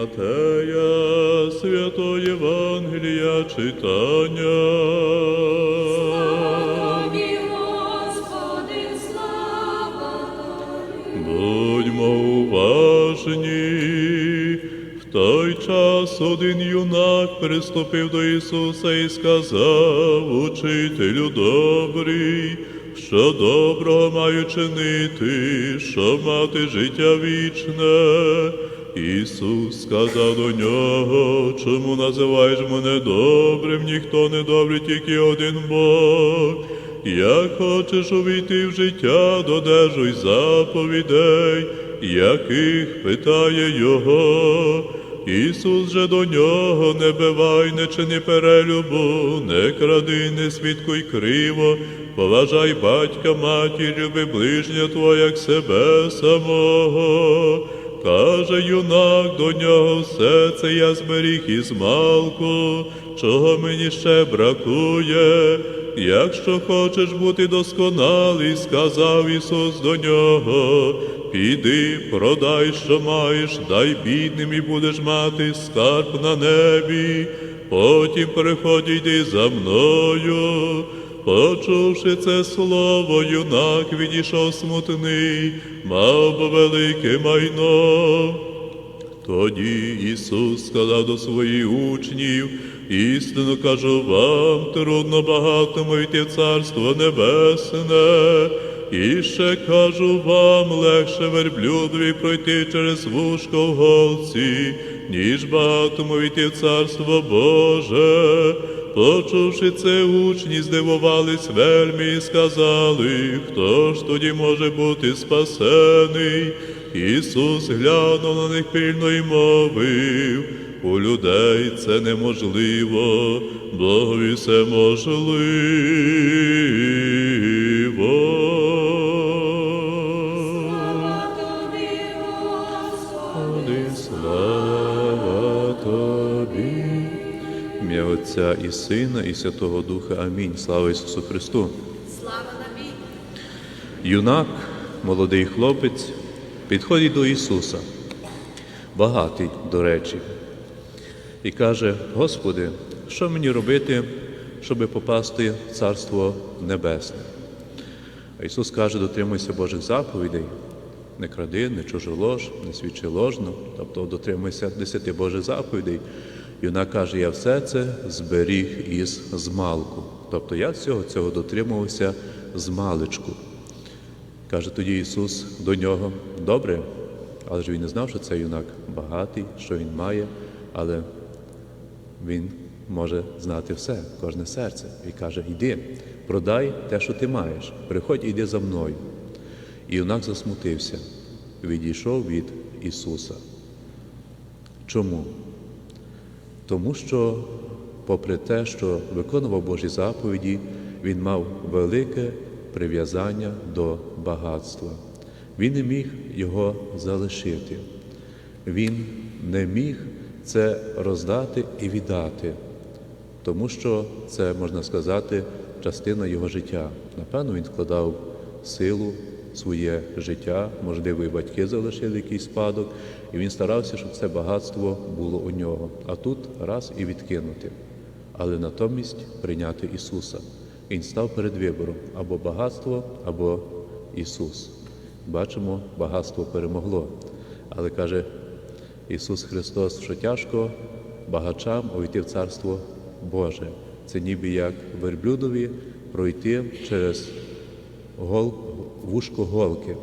Матея, Святого Євангелія читання. Тобі, Господи, слава Тобі. Будьмо уважні. В той час один юнак приступив до Ісуса і сказав, Учителю добрий, що доброго маю чинити, щоб мати життя вічне. Ісус сказав до нього, чому називаєш мене добрим, ніхто не добрий, тільки один Бог. Як хочеш увійти в життя, додержуй заповідей, яких питає його. Ісус же до нього не бивай, не чини перелюбу, не кради, не свідкуй криво, поважай батька, матір, люби ближнього твого, як себе самого. Каже юнак до нього, все це я зберіг із малку, чого мені ще бракує. Якщо хочеш бути досконалий, сказав Ісус до нього, піди, продай, що маєш, дай бідним і будеш мати скарб на небі, потім приходь йди за мною. Почувши це слово, юнак відійшов смутний, мав велике майно. Тоді Ісус сказав до своїх учнів, істину кажу вам, трудно багатому йти в Царство Небесне. І ще кажу вам, легше верблюдові пройти через вушко в голці, ніж багатому йти в Царство Боже. Почувши це, учні здивувались вельми і сказали, хто ж тоді може бути спасений? Ісус глянув на них пильно і мовив, у людей це неможливо, Богові все можливо. Отця і Сина, і Святого Духа. Амінь. Слава Ісусу Христу. Слава Тобі. Юнак, молодий хлопець, підходить до Ісуса, багатий, до речі, і каже: Господи, що мені робити, щоб попасти в Царство Небесне? А Ісус каже, дотримуйся Божих заповідей, не кради, не чужолож, не свідчи ложно, тобто дотримуйся десяти Божих заповідей. Юнак каже, я все це зберіг із змалку. Тобто я всього цього дотримувався з маличку. Каже тоді Ісус до нього, добре, але ж він не знав, що це юнак багатий, що він має, але він може знати все, кожне серце. І каже, йди, продай те, що ти маєш, приходь і йди за мною. І юнак засмутився, відійшов від Ісуса. Чому? Тому що, попри те, що виконував Божі заповіді, він мав велике прив'язання до багатства. Він не міг його залишити. Він не міг це роздати і віддати, тому що це, можна сказати, частина його життя. Напевно, він вкладав силу, своє життя, можливо, і батьки залишили якийсь спадок, і він старався, щоб це багатство було у нього. А тут раз і відкинути. Але натомість прийняти Ісуса. Він став перед вибором або багатство, або Ісус. Бачимо, багатство перемогло. Але каже Ісус Христос, що тяжко багачам увійти в Царство Боже. Це ніби як верблюдові пройти через гол, вушко голки.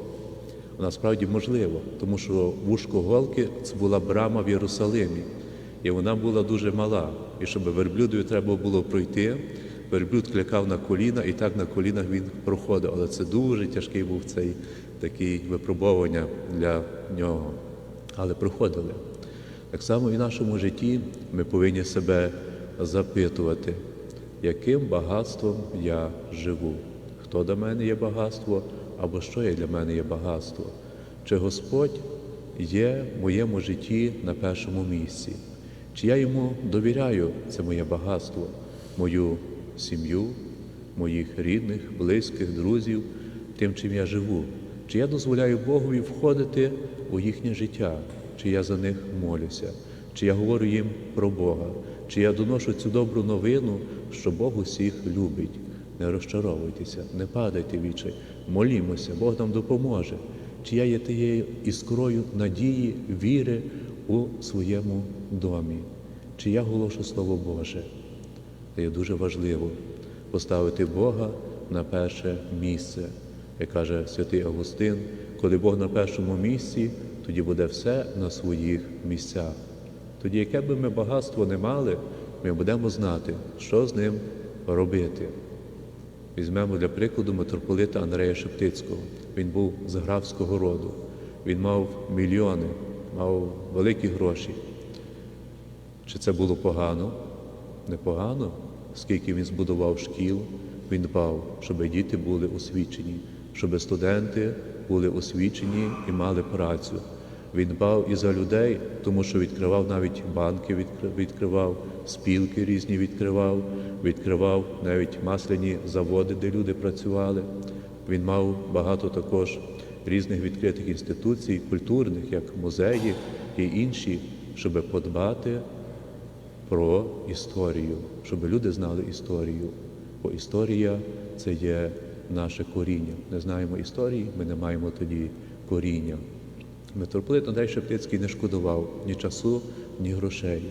Насправді можливо, тому що вушко голки це була брама в Єрусалимі, і вона була дуже мала. І щоб верблюдові треба було пройти, верблюд клякав на коліна, і так на колінах він проходив. Але це дуже тяжкий був цей такий випробування для нього. Але проходили. Так само і в нашому житті ми повинні себе запитувати, яким багатством я живу, хто до мене є багатство, або що є для мене є багатство. Чи Господь є в моєму житті на першому місці? Чи я йому довіряю це моє багатство, мою сім'ю, моїх рідних, близьких, друзів, тим, чим я живу? Чи я дозволяю Богові входити у їхнє життя, чи я за них молюся, чи я говорю їм про Бога, чи я доношу цю добру новину, що Бог усіх любить. Не розчаровуйтеся, не падайте в молімося, Бог нам допоможе. Чи я є тією іскрою надії, віри у своєму домі, чи я голошу Слово Боже. Це є дуже важливо поставити Бога на перше місце. Як каже святий Августин, коли Бог на першому місці, тоді буде все на своїх місцях. Тоді, яке би ми багатство не мали, ми будемо знати, що з ним робити. Візьмемо для прикладу митрополита Андрея Шептицького. Він був з графського роду. Він мав мільйони, мав великі гроші. Чи це було погано? Непогано, скільки він збудував шкіл, він дбав, щоб діти були освічені, щоб студенти були освічені і мали працю. Він дбав і за людей, тому що відкривав навіть банки, відкри- відкривав, спілки різні відкривав, відкривав навіть масляні заводи, де люди працювали. Він мав багато також різних відкритих інституцій, культурних, як музеї і інші, щоб подбати про історію, щоб люди знали історію. Бо історія це є наше коріння. Не знаємо історії, ми не маємо тоді коріння. Митрополит Андрей Шептицький не шкодував ні часу, ні грошей.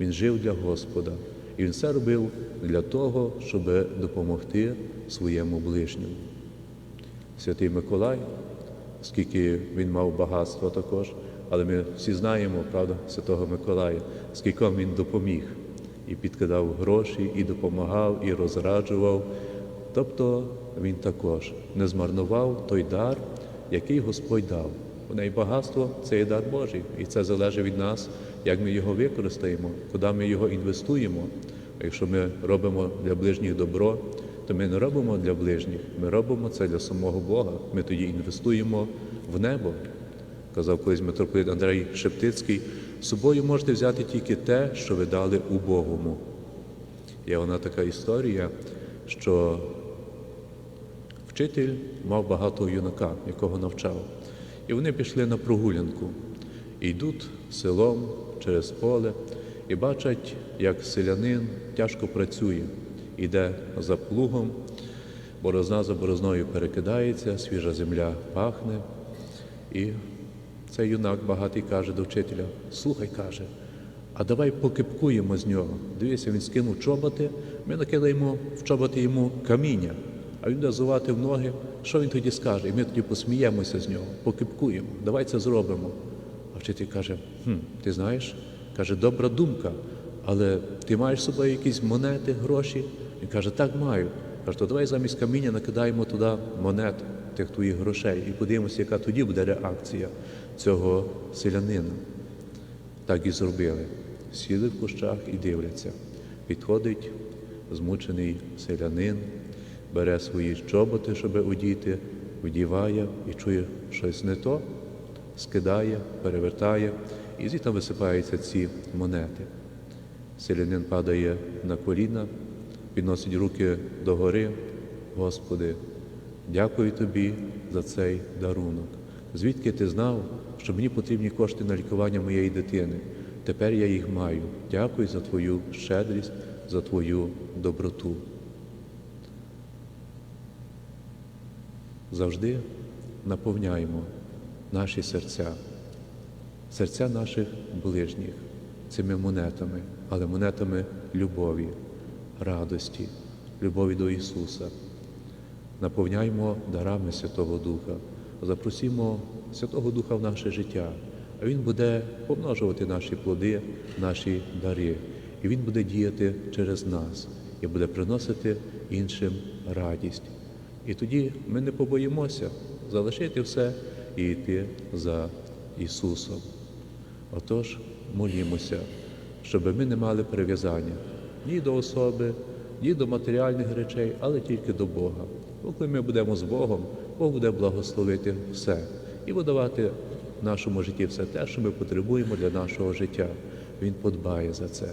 Він жив для Господа. І він все робив для того, щоб допомогти своєму ближньому. Святий Миколай, скільки він мав багатства також, але ми всі знаємо, правда, Святого Миколая, скільки він допоміг і підкидав гроші, і допомагав, і розраджував. Тобто він також не змарнував той дар, який Господь дав. У неї багатство це є дар Божий, і це залежить від нас, як ми його використаємо, куди ми його інвестуємо. Якщо ми робимо для ближніх добро, то ми не робимо для ближніх, ми робимо це для самого Бога. Ми тоді інвестуємо в небо. Казав колись митрополит Андрей Шептицький, з собою можете взяти тільки те, що ви дали убогому. Є вона така історія, що вчитель мав багатого юнака, якого навчав. І вони пішли на прогулянку. І йдуть селом через поле і бачать, як селянин тяжко працює, іде за плугом, борозна за борозною перекидається, свіжа земля пахне. І цей юнак багатий каже до вчителя: слухай, каже, а давай покипкуємо з нього. Дивися, він скинув чоботи, ми накидаємо в чоботи йому каміння, а він буде зувати в ноги. Що він тоді скаже? І ми тоді посміємося з нього, покипкуємо, давай це зробимо. А вчитель каже: хм, ти знаєш, каже, добра думка, але ти маєш з собою якісь монети, гроші? Він каже, так маю. Каже, то давай замість каміння накидаємо туди монет тих твоїх грошей і подивимося, яка тоді буде реакція цього селянина. Так і зробили. Сіли в кущах і дивляться. Підходить змучений селянин, бере свої чоботи, щоб одіти, вдіває і чує щось не то, скидає, перевертає, і звідти висипаються ці монети. Селянин падає на коліна, підносить руки догори. Господи, дякую Тобі за цей дарунок. Звідки ти знав, що мені потрібні кошти на лікування моєї дитини? Тепер я їх маю. Дякую за Твою щедрість, за Твою доброту. Завжди наповняємо наші серця, серця наших ближніх цими монетами, але монетами любові, радості, любові до Ісуса. Наповняймо дарами Святого Духа, запросімо Святого Духа в наше життя, а Він буде помножувати наші плоди, наші дари, і Він буде діяти через нас і буде приносити іншим радість. І тоді ми не побоїмося залишити все і йти за Ісусом. Отож, молімося, щоб ми не мали прив'язання ні до особи, ні до матеріальних речей, але тільки до Бога. Бо коли ми будемо з Богом, Бог буде благословити все і видавати в нашому житті все те, що ми потребуємо для нашого життя. Він подбає за це.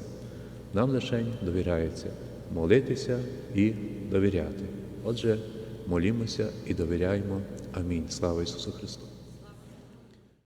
Нам лише довіряється молитися і довіряти. Отже, молімося і довіряємо. Амінь. Слава Ісусу Христу!